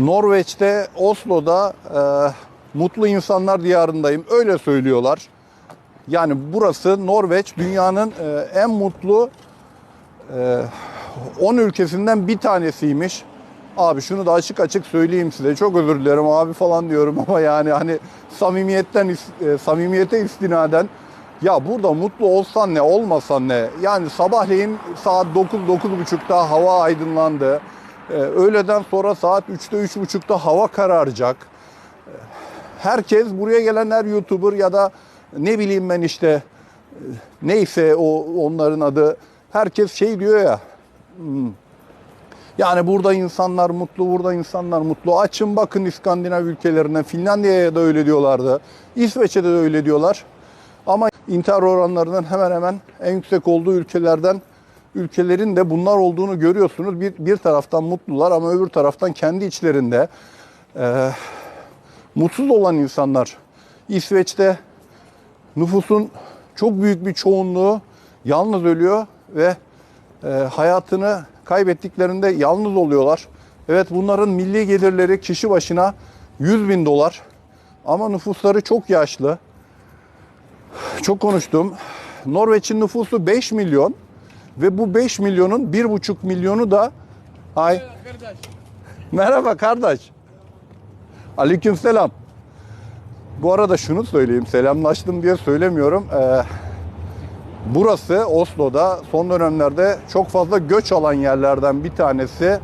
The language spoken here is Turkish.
Norveç'te, Oslo'da e, mutlu insanlar diyarındayım. Öyle söylüyorlar. Yani burası Norveç dünyanın e, en mutlu e, 10 ülkesinden bir tanesiymiş. Abi şunu da açık açık söyleyeyim size. Çok özür dilerim abi falan diyorum ama yani hani samimiyetten e, samimiyete istinaden ya burada mutlu olsan ne olmasan ne yani sabahleyin saat 9 9.30'da hava aydınlandı. Ee, öğleden sonra saat 3'te 3.30'da hava kararacak. Ee, Herkes buraya gelen her YouTuber ya da ne bileyim ben işte e, neyse o onların adı herkes şey diyor ya hmm, yani burada insanlar mutlu, burada insanlar mutlu. Açın bakın İskandinav ülkelerine, Finlandiya'ya da öyle diyorlardı. İsveç'e de öyle diyorlar. Ama intihar oranlarının hemen hemen en yüksek olduğu ülkelerden ülkelerin de bunlar olduğunu görüyorsunuz. Bir, bir taraftan mutlular ama öbür taraftan kendi içlerinde e, mutsuz olan insanlar. İsveç'te nüfusun çok büyük bir çoğunluğu yalnız ölüyor ve e, hayatını kaybettiklerinde yalnız oluyorlar. Evet bunların milli gelirleri kişi başına 100 bin dolar ama nüfusları çok yaşlı. Çok konuştum. Norveç'in nüfusu 5 milyon ve bu 5 milyonun 1,5 milyonu da ay merhaba kardeş. Aleykümselam. Bu arada şunu söyleyeyim. Selamlaştım diye söylemiyorum. Ee, burası Oslo'da son dönemlerde çok fazla göç alan yerlerden bir tanesi.